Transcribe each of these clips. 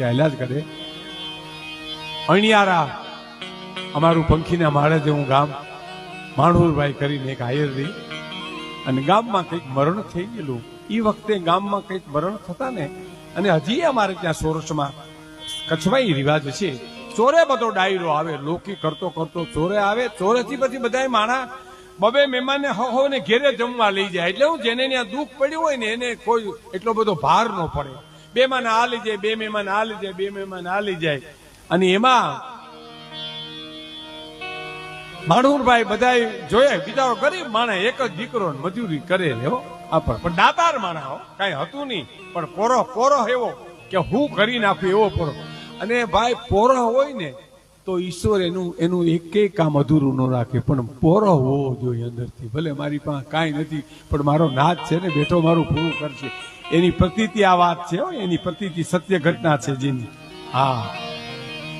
ચાલ્યા જ કરે. અણિયારા, અમારું પંખીના માળે જેવું ગામ માણુરભાઈ કરીને એક આયરની અને ગામમાં કંઈક મરણ થઈ ગયેલું એ વખતે ગામમાં કંઈક મરણ થતા ને અને હજી અમારે ત્યાં સોરસમાં કચ્છમાં એ રિવાજ છે. ચોરે બધો ડાયરો આવે, લોકી કરતો કરતો ચોરે આવે, ચોરેથી પછી બધા માણા બબે મહેમાનને હો ને ઘેરે જમવા લઈ જાય. એટલે હું જેને ત્યાં દુઃખ પડ્યું હોય ને એને કોઈ એટલો બધો ભાર ન પડે. બે આ લઈ જાય બે મહેમાન લઈ જાય બે મહેમાન લઈ જાય. અને એમાં માણુરભાઈ બધા જોયે બિચારો ગરીબ માણસ, એક જ દીકરો મજૂરી કરે એવો હો, આ પણ. પણ દાતાર માણા હો, કઈ હતું નહીં. પણ પોરો પોરો એવો કે હું કરી નાખું એવો પોરો. અને ભાઈ, પોરો હોય ને, તો ઈશ્વર એનું એનું એક કામ અધૂરું ન રાખે. પણ પોરો હોવો જોઈએ અંદરથી. ભલે મારી પાસે કાંઈ નથી, પણ મારો નાથ છે ને, બેઠો મારું પૂરું કરશે. એની પ્રતીતિ આ વાત છે એની પ્રતીતિ સત્ય ઘટના છે જેની. હા.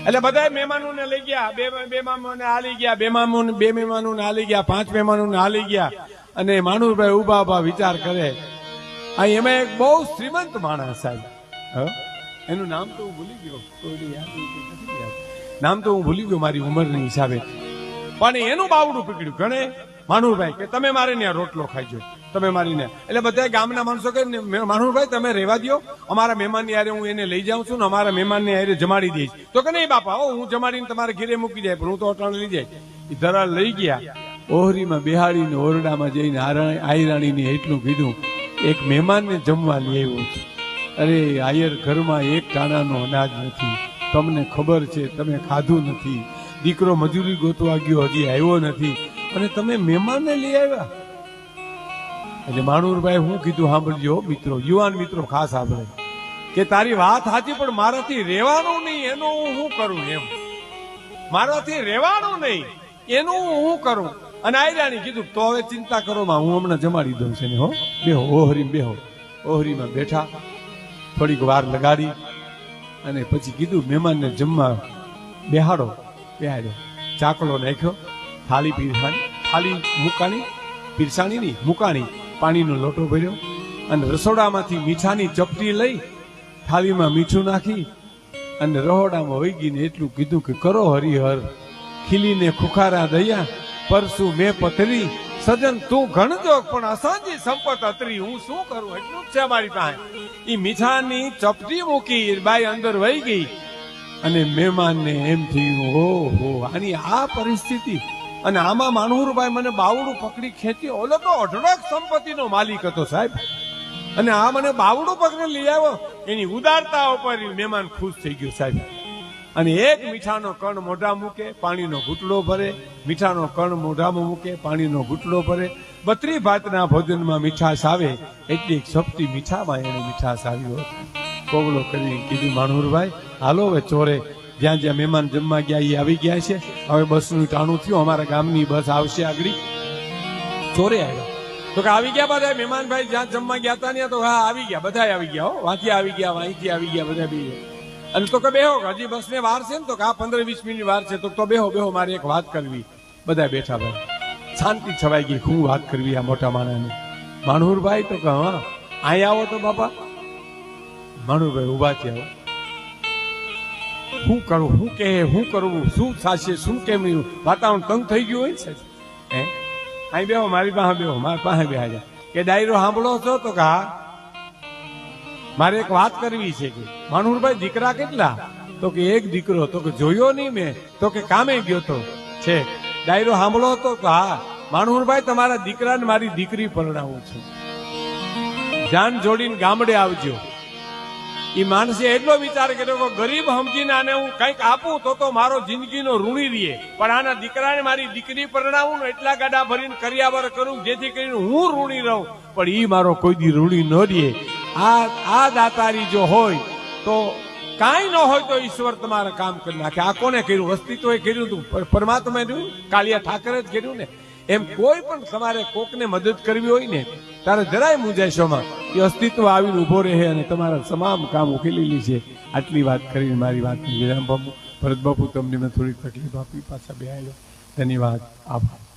એટલે બધા મહેમાનોને લઈ ગયા, બે બે હાલી ગયા, બે મહેમાનો બે મહેમાનોને હાલી ગયા, પાંચ મહેમાનોને હાલી ગયા, અને માનુરભાઈ ઊભા ઊભા વિચાર કરે. આ એમાં એક બહુ શ્રીમંત માણસ સાહેબ? એનું નામ તો હું ભૂલી ગયો. નામ તો હું ભૂલી ગયો મારી ઉંમરની હિસાબે. પણ એનું બાવડું પકડ્યું ગણે? માનુરભાઈ, કે તમે મારે ત્યાં રોટલો ખાઈજો તમે મારી ને એટલે બધા ગામના માણસો કે માનુરભાઈ, તમે રહેવા દ્યો. અમારા મહેમાન હારે હું એને લઈ જાઉં છું ને અમારા મહેમાનને હારે જમાડી દઈશ. તો કે નહીં બાપા, હો, હું જમાડીને તમારે ઘેરે મૂકી જાય પણ હું તો અટાણ લઈ જાય. એ ધરા લઈ ગયા. ઓહરીમાં બિહાડીને ઓરડામાં જઈને આયરાણીને એટલું કીધું, એક મહેમાનને જમવા લઈ આવ્યો છું. અરે, આયર ઘરમાં એક ટાણાનો અનાજ નથી. તમને ખબર છે, તમે ખાધું નથી. દીકરો મજૂરી ગોતવા ગયો હજી આવ્યો નથી. અને તમે મહેમાનને લઈ આવ્યા? એટલે માણુરભાઈ, હું કીધું, સાંભળજો મિત્રો, યુવાન મિત્રો, ખાસ સાંભળે. કે તારી વાત સાચી, પણ મારાથી રહેવાનું નહીં, એનું હું કરું એમ? મારાથી રહેવાનું નહીં, એનું હું કરું? અને આયરાની કીધું, તો હવે ચિંતા કરો માં, હું હમણાં જમાડી દઉં છે ને હો. બેહો ઓહરી બેહો. ઓહરીમાં બેઠા, થોડીક વાર લગાડી, અને પછી કીધું, મહેમાનને જમવા બેહાડો. બેહાડ્યો, ચાકલો નાખ્યો, થાળી પીરસાણી થાળી મુકાણી, પીરસાણીની મુકાણી પાણીનો લોટો ભર્યો અને રસોડામાંથી મીઠાની ચપટી લઈ થાળીમાં મીઠું નાખી અને રહોડામાં વહી ગઈને એટલું કીધું કે કરો હરિહર. ખીલીને ખુખારા દયા, પરસુ મેં પથરી સજન તું ઘણજો, પણ અસાંજી સંપત અતરી, હું શું કરું? એટલું જ છે મારી પાસે. ઈ મીઠાની ચપટી મૂકી બાઈ અંદર વહી ગઈ અને મહેમાનને એમ થયું, ઓહો, આની આ પરિસ્થિતિ અને આમાં માનહુરભાઈ મને બાવડું પકડી ખેંચી ઓલો તો અઢળક સંપત્તિનો માલિક હતો સાહેબ. અને આ મને બાવડું પકડી લઈ આવ્યો, એની ઉદારતા ઉપર મહેમાન ખુશ થઈ ગયો સાહેબ. અને એક મીઠાનો કણ મોઢા મૂકે, પાણીનો ઘૂંટડો ભરે. મીઠાનો કણ મોઢામાં મૂકે, પાણીનો ઘૂંટડો ભરે. બત્રી ભાતના ભોજનમાં મીઠાશ આવે, એટલી સપટી મીઠામાં એને મીઠાશ આવ્યો કોગલો કરી કીધું માણુરભાઈ હાલો હવે ચોરે જ્યાં જ્યાં મહેમાન જમવા ગયા એ આવી ગયા છે. હવે બસનું ટાણું થયું, અમારા ગામની બસ આવશે આગળ. ચોરે આવ્યા. તો કે આવી ગયા બધા મહેમાનભાઈ જ્યાં જમવા ગયા હતા ને તો હા, આવી ગયા બધા આવી ગયા હો. વાંચી આવી ગયા, વાંચી આવી ગયા બધા બી અને તો કે બેહો, હજી બસ ને વાર છે ને તો કે આ પંદર વીસ મિનિટ વાર છે, તો બેહો બેહો, મારે એક વાત કરવી. બધા બેઠા ભાઈ. શાંતિ છવાઈ ગઈ, હું વાત કરવી આ મોટા માણસને. માણુરભાઈ તો કે હા. અહીંયા આવો તો બાપા. માણુરભાઈ ઊભા થયા શું કરું? શું કે શું કરવું શું થશે? શું કેમ વાતાવરણ તંગ થઈ ગયું હોય છે હે? અહીં બેહો, મારી પાસે બેહો, મારી પાસે બેહા જા. કે ડાયરો સાંભળો છો તો કે મારે એક વાત કરવી છે કે માનુરભાઈ દીકરા કેટલા? તો કે એક દીકરો, તો કે જોયો નહીં મેં, તો કે કામે ગયો તો? છે. ડાયરો સાંભળો તો કે હા. તમારા દીકરાને મારી દીકરી પરણાવું છું. જાન જોડીને ગામડે આવજો. એ માણસે એટલો વિચાર કર્યો કે ગરીબ સમજીને આને હું કંઈક આપું તો તો મારો જિંદગીનો ઋણી રહીએ પણ આના દીકરાને મારી દીકરી પરણાવું ને એટલા ગાડા ભરીને કર્યાવર કરું જેથી કરીને હું ઋણી રહું. પણ ઈ મારો કોઈ દી ઋણી ન રહીએ આ આ દાતારી જો હોય તો કાંઈ ન હોય તો ઈશ્વર તમારે કામ કરી નાખે. આ કોને કર્યું? અસ્તિત્વ કર્યું હતું પર- પરમાત્માએ કર્યું કાલિયા ઠાકરે જ કર્યું ને. એમ કોઈ પણ તમારે કોકને મદદ કરવી હોય ને, તારે જરાય મુંજાઈશોમાં એ અસ્તિત્વ આવીને ઊભો રહે અને તમારા તમામ કામ ઉકેલેલી છે. આટલી વાત કરીને મારી વાત વિરામ બાબુ ભરત બાપુ, તમને મેં થોડી તકલીફ આપી, પાછા બે આવ્યો ધન્યવાદ. આભાર.